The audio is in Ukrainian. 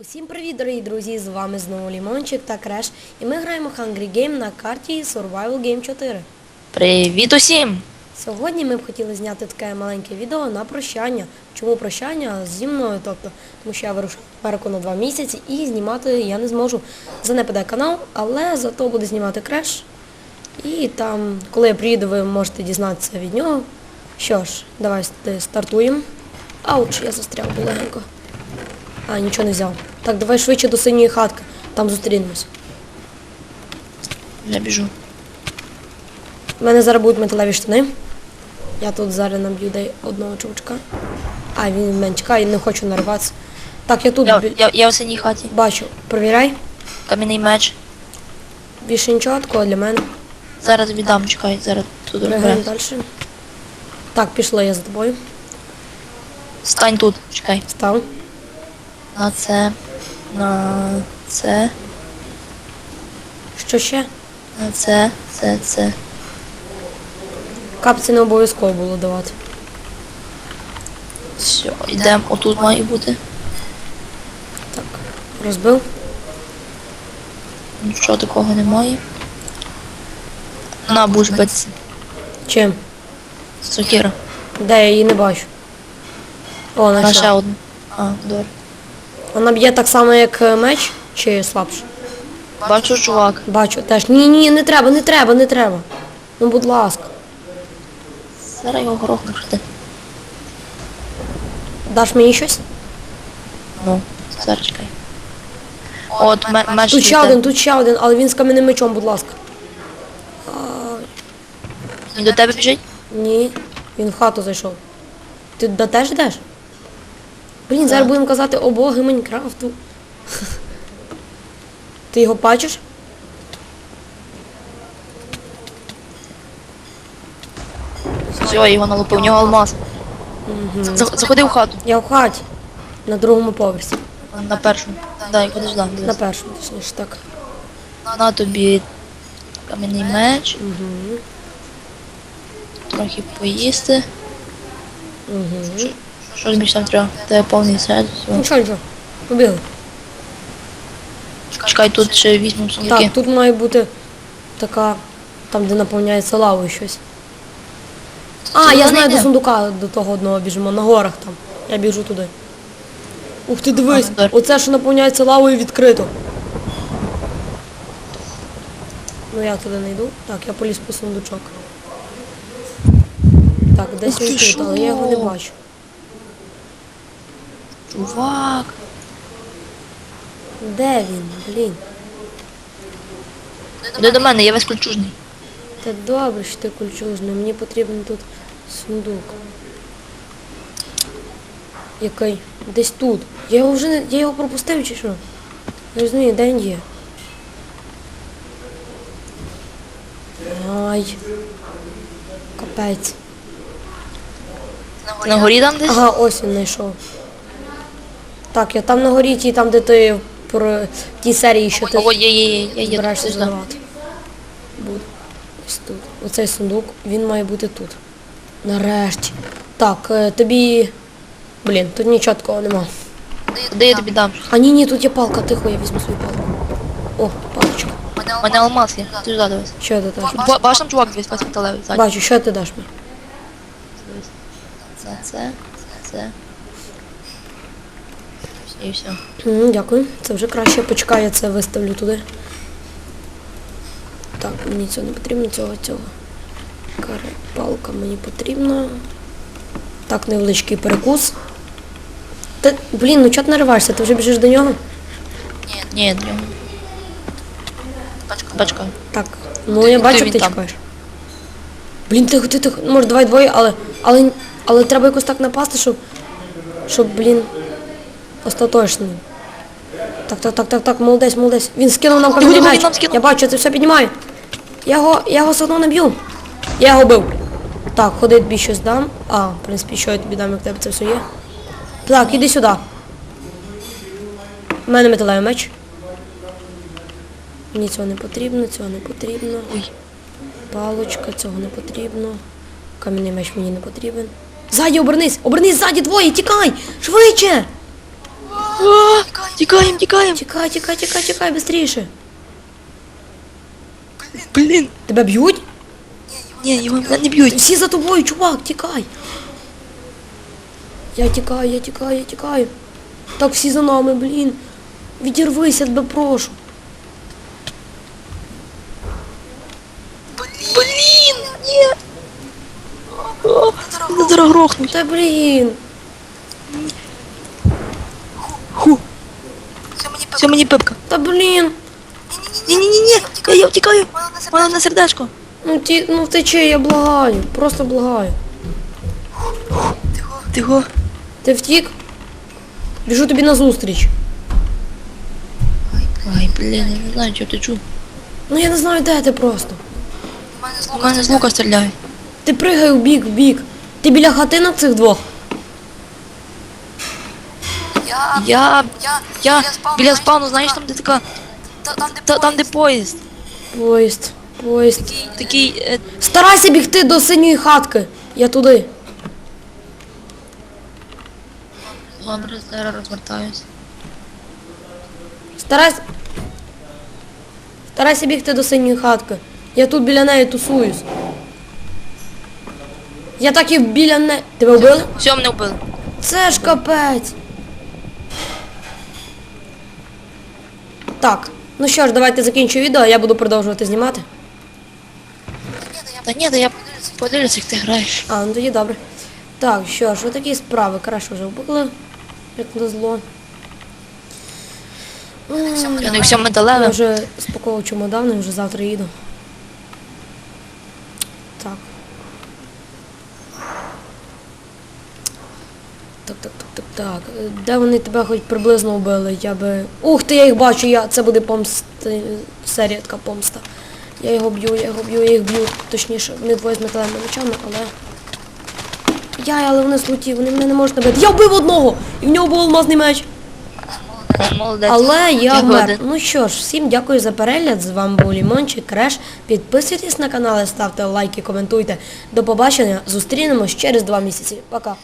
Усім привіт, дорогі друзі! З вами знову Лімончик та Креш. І ми граємо Hungry Game на карті Survival Game 4. Привіт усім! Сьогодні ми б хотіли зняти таке маленьке відео на прощання. Чому прощання зі мною? Тобто, тому що я вирушив в Америку на два місяці і знімати я не зможу. Занепаде канал, але зато буде знімати Креш. І там, коли я приїду, ви можете дізнатися від нього. Що ж, давай стартуємо. Ауч, я застряв легенько. А, нічого не взяв. Так, давай швидше до синьої хатки. Там зустрінемось. Я біжу. У мене зараз будуть металеві штани. Я тут зараз наб'ю одного чувачка. А, він мене чекає, не хочу нарватися. Так, я тут Я, я, я в синій хаті. бачу. Провіряй. Кам'яний меч. Більше нічого такого для мене. Зараз віддам, чекай, зараз тут Пригаємо далі. Так, пішла я за тобою. Стань тут, чекай. Став. На це. На це. Що ще? На це. Це, це. Капці не обов'язково було давати. Все, йдемо. Отут має бути. Так, розбив. Нічого такого немає. На будеш битися. Чим? Сокира. Де я її не бачу. О, На ще знайшла. одну. А, добре. Вона б'є так само, як е, меч, чи слабше? Бачу, чувак. Бачу теж. Ні, ні, не треба, не треба, не треба. Ну, будь ласка. Зараз його горох накрити. Даш мені щось? Ну, зараз чекай. От ме- меч. Тут ще один, тут ще один, але він з кам'яним мечом, будь ласка. Він до тебе біжить? Ні, він в хату зайшов. Ти да теж йдеш? Блін, зараз будемо казати о боги Майнкрафту. Ти його бачиш? Все, я його налупив, у нього алмаз. За- Заходи в хату. Я в хаті. На другому поверсі. На першому. Дай, куди ж На дивись. першому, точніше, так. На тобі кам'яний меч, Угу. трохи поїсти. Угу. Що ж більше там треба? Тебе повний все. Нічого, нічого. Побігли. Чекай, тут ще візьмемо сундуки. Так, тут має бути така, там, де наповняється лавою щось. А, я знаю до сундука до того одного біжимо, на горах там. Я біжу туди. Ух ти дивись, Ага, добре. оце, що наповняється лавою відкрито. Ну я туди не йду. Так, я поліз по сундучок. Так, десь Ух він тут, але я його не що? бачу. Чувак. Де він, блін? Іди до мене, я весь ключужний. Та добре, що ти кульчужний, мені потрібен тут сундук. Який? Десь тут. Я його вже не. Я його пропустив чи що? Не розумію, де він є. Ай. Капець. На горі там десь? Ага, ось він знайшов. Так, я там на горі, ті, там, де ти про ті серії, що ти О, є, є, є, я є. збираєшся здавати. Буде. Ось тут. Оцей сундук, він має бути тут. Нарешті. Так, е, тобі. Блін, тут нічого такого нема. Де я тобі дам? А ні, ні, тут є палка, тихо, я візьму свою палку. О, паличка. У мене алмаз є. Ти ж да, дивись. Що ти даш? Ба- Бачиш там чувак дивись, пас металевий. ззаді. Бачу, що ти даш мені? Це, це, це. І все. М, Дякую, це вже краще. Почекай, я це виставлю туди. Так, мені цього не потрібно, цього, цього. Палка мені потрібна. Так, невеличкий перекус. Та, блін, ну чого ти нариваєшся? Ти вже біжиш до нього? Ні, до нього. Бачка. Бачка. Так, ну Ти- я бачу, він ти чекаєш. Блін, тихо, ти тихо. Може, давай двоє, але, але, але треба якось так напасти, щоб, щоб, блін, остаточно. Так, так, так, так, так, молодець, молодець. Він скинув нам камінний меч. Я бачу, це все піднімаю. Я його, я його все одно не б'ю. Я його бив. Так, ходи, тобі щось дам. А, в принципі, що я тобі дам, як тебе це все є. Так, іди сюди. У мене металевий меч. Мені цього не потрібно, цього не потрібно. Ой. Палочка, цього не потрібно. Кам'яний меч мені не потрібен. Ззаді обернись! Обернись ззаді двоє, тікай! Швидше! А, Тікаємо, тікаємо. Тікай, тікай, тікай, тікай, бистріше. Блін. Тебе б'ють? Ні, його мене не б'ють. Всі за тобою, чувак, тікай. Я тікаю, я тікаю, я тікаю. Так всі за нами, блін. Відірвися, тебе прошу. Блін, ні. О, Мене зараз грохнуть. Та блін. Все мені пипка. Та блін. Ні-ні-ні, я, я втікаю. Мене на сердечко. Ну ті, ну втечи, я благаю. Просто благаю. Тихо. Ти втік? Біжу тобі назустріч. Ай, блін, я не знаю, чого ти чув. Ну я не знаю, де ти просто. У мене з лука стріляють. Ти пригай в бік, в бік. Ти біля хатинок цих двох. Я, Я, я, я біля спавну, знаєш, там де така, там, де там де поїзд. Поїзд, поїзд. Такий, е, Старайся бігти до синьої хатки. Я туди. добре, зараз розвертаюсь. Старайся. Старайся бігти до синьої хатки. Я тут біля неї тусуюсь. Я так і біля неї. Тебе вбили? Все, мене вбили. Це ж капець. Так. Ну що ж, давайте закінчу відео, а я буду продовжувати знімати. Та ні, та я подивлюся, як ти граєш. А, ну тоді добре. Так, що ж, отакі справи. Краще вже вбили. Як на зло. Я не все Я металеве. вже спакував чемодани, вже завтра їду. Так. Так, так, так, Де вони тебе хоч приблизно вбили? Я би. Ух ти, я їх бачу, я... це буде помсти... серія така помста. Я його б'ю, я його б'ю, я їх б'ю. Точніше, вони двоє з металевими мечами, але. Я, але вони слуті, вони мене не можуть набити. Я вбив одного! І в нього був алмазний меч. Молодець. Але я вмер. Ну що ж, всім дякую за перегляд. З вами був Лімончик Креш. Підписуйтесь на канал, ставте лайки, коментуйте. До побачення. Зустрінемось через два місяці. Пока.